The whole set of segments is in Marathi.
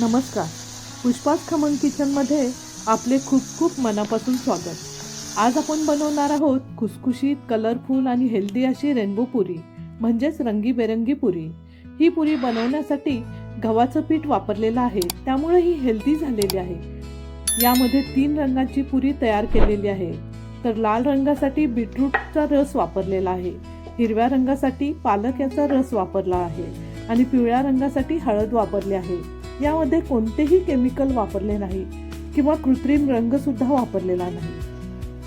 नमस्कार. पुष्पास खमन किचनमध्ये आपले खूप खूप मनापासून स्वागत. आज आपण बनवणार आहोत खुसखुशीत कलरफुल आणि हेल्दी अशी रेनबो पुरी म्हणजेच रंगीबेरंगी पुरी. ही पुरी बनवण्यासाठी गव्हाचं पीठ वापरलेलं आहे. त्यामुळे ही हेल्दी झालेली आहे. यामध्ये तीन रंगाची पुरी तयार केलेली आहे. तर लाल रंगासाठी बीटरूटचा रस वापरलेला आहे. हिरव्या रंगासाठी पालक याचा रस वापरला आहे. आणि पिवळ्या रंगासाठी हळद वापरली आहे. यामध्ये कोणतेही केमिकल वापरले नाही किंवा कृत्रिम रंग सुद्धा वापरलेला नाही.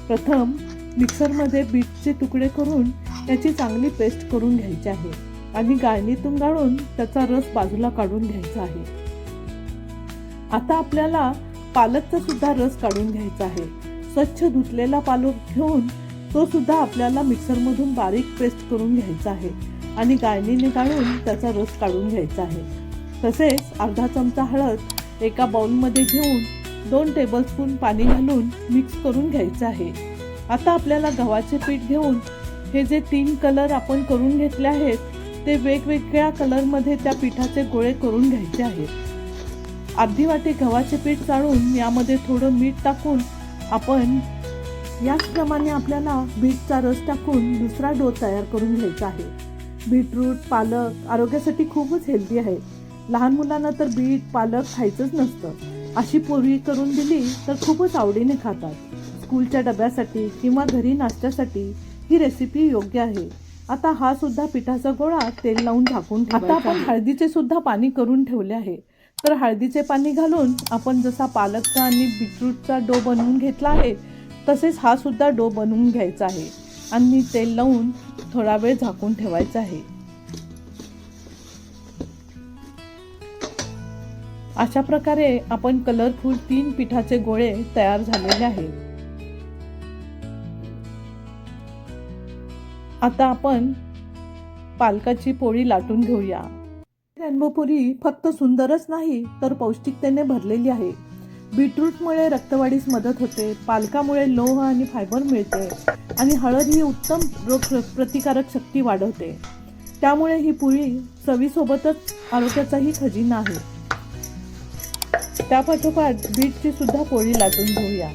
प्रथम मिक्सरमध्ये बीटचे तुकडे करून त्याची चांगली पेस्ट करून घ्यायची आहे आणि गाळणीतून गाळून त्याचा रस बाजूला काढून घ्यायचा आहे. आता आपल्याला पालकचा सुद्धा रस काढून घ्यायचा आहे. स्वच्छ धुतलेला पालक घेऊन तो सुद्धा आपल्याला मिक्सरमधून बारीक पेस्ट करून घ्यायचा आहे आणि गाळणीने गाळून त्याचा रस काढून घ्यायचा आहे. तसेच अर्धा चमचा हळद एका बाउलमध्ये घेऊन दोन टेबलस्पून पाणी घालून मिक्स करून घ्यायचं आहे. आता आपल्याला गव्हाचे पीठ घेऊन हे जे तीन कलर आपण करून घेतले आहेत ते वेगवेगळ्या कलरमध्ये त्या पिठाचे गोळे करून घ्यायचे आहेत. अर्धी वाटी गव्हाचे पीठ चाळून यामध्ये थोडं मीठ टाकून आपण याचप्रमाणे आपल्याला बीटचा रस टाकून दुसरा डो तयार करून घ्यायचा आहे. बीटरूट पालक आरोग्यासाठी खूपच हेल्दी आहे. लहान मुलांना तर बीट पालक खायचंच नसतं. अशी पोळी करून दिली तर खूपच आवडीने खातात. स्कूलच्या डब्यासाठी किंवा घरी नाश्त्यासाठी ही रेसिपी योग्य आहे. आता हा सुद्धा पिठाचा गोळा तेल लावून झाकून आता आपण हळदीचे सुद्धा पाणी करून ठेवले आहे. तर हळदीचे पाणी घालून आपण जसा पालकचा आणि बीटरूटचा डो बनवून घेतला आहे तसेच हा सुद्धा डो बनवून घ्यायचा आहे. आणि तेल लावून थोडा वेळ झाकून ठेवायचा आहे. अशा प्रकारे आपण कलरफुल तीन पिठाचे गोळे तयार झालेले आहेत. आता आपण पालकाची पोळी लाटून घेऊया. रॅनबोपुरी फक्त सुंदरच नाही तर पौष्टिकतेने भरलेली आहे. बीटरूटमुळे रक्तवाढीस मदत होते पालकामुळे लोह आणि फायबर मिळते आणि हळद ही उत्तम रोग प्रतिकारक शक्ती वाढवते. त्यामुळे ही पोळी चवीसोबतच आरोग्याचाही खजिना आहे. त्यापाठोपाठ बीटची सुद्धा पोळी लाटून घेऊया.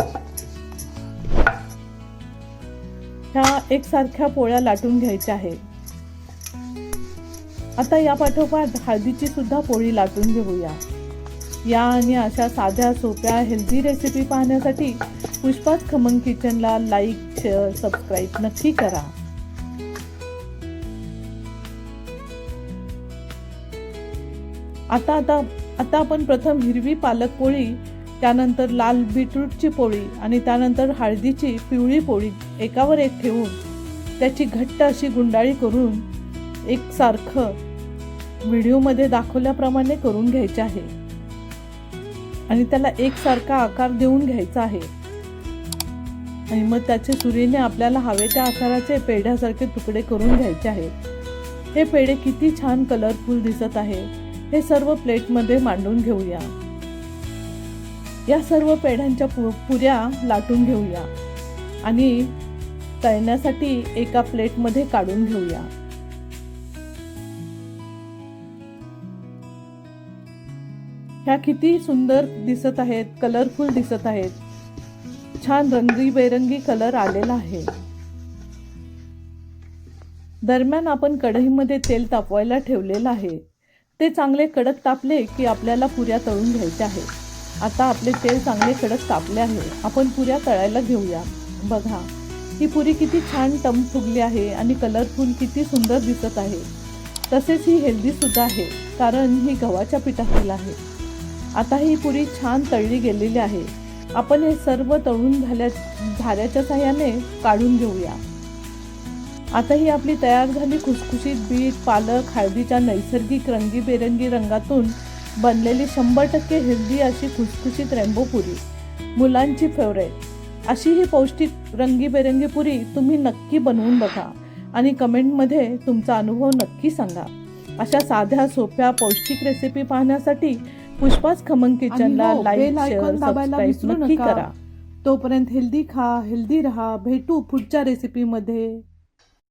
ह्या एकसारख्या पोळ्या लाटून घ्यायच्या आहे आता या पाठोपाठ हळदीची सुद्धा पोळी लाटून घेऊया. या आणि अशा साध्या सोप्या हेल्दी रेसिपी पाहण्यासाठी पुष्पाच खमंग किचनला लाईक शेअर सबस्क्राईब नक्की करा. आता आता आता आपण प्रथम हिरवी पालक पोळी त्यानंतर लाल बीटरूटची पोळी आणि त्यानंतर हळदीची पिवळी पोळी एकावर एक ठेवून त्याची घट्ट अशी गुंडाळी करून एकसारखं व्हिडिओमध्ये दाखवल्याप्रमाणे करून घ्यायचे आहे. आणि त्याला एकसारखा आकार देऊन घ्यायचा आहे. आणि मग त्याचे सुरीने आपल्याला हवे त्या आकाराचे पेढ्यासारखे तुकडे करून घ्यायचे आहेत हे पेढे किती छान कलरफुल दिसत आहे. हे सर्व प्लेटमध्ये मांडून घेऊया. या सर्व पेढ्यांच्या पु पुऱ्या लाटून घेऊया आणि तळण्यासाठी एका प्लेटमध्ये काढून घेऊया. ह्या किती सुंदर दिसत आहेत कलरफुल दिसत आहेत. छान रंगीबेरंगी कलर आलेला आहे. दरम्यान आपण कढईमध्ये तेल तापवायला ठेवलेलं आहे. ते चांगले कडक तापले की आपल्याला पुऱ्या तळून घ्यायच्या आहेत. आता आपले तेल चांगले कडक तापले आहे. आपण पुऱ्या तळायला घेऊया. बघा ही पुरी किती छान टम फुगली आहे आणि कलरफुल किती सुंदर दिसत आहे. तसेच ही हेल्दी सुद्धा आहे कारण ही गव्हाच्या पिठातील आहे. आता ही पुरी छान तळली गेलेली आहे. आपण हे सर्व तळून झाल्या झाऱ्याच्या साह्याने काढून घेऊया. आता ही आपली तयार झाली खुसखुशीत बीट पालक हळदीच्या नैसर्गिक रंगीबेरंगी रंगातून बनलेली शंभर टक्के हेल्दी अशी खुसखुशीत रेनबो पुरी. मुलांची फेवरेट अशी ही पौष्टिक रंगीबेरंगी पुरी तुम्ही नक्की बनवून बघा आणि कमेंटमध्ये तुमचा अनुभव नक्की सांगा. अशा साध्या सोप्या पौष्टिक रेसिपी पाहण्यासाठी पुष्पाच खमंग किचनला हो, लाईक शेअर सबस्क्राईब नक्की. करा. तोपर्यंत हेल्दी खा हेल्दी रहा. भेटू पुढच्या रेसिपीमध्ये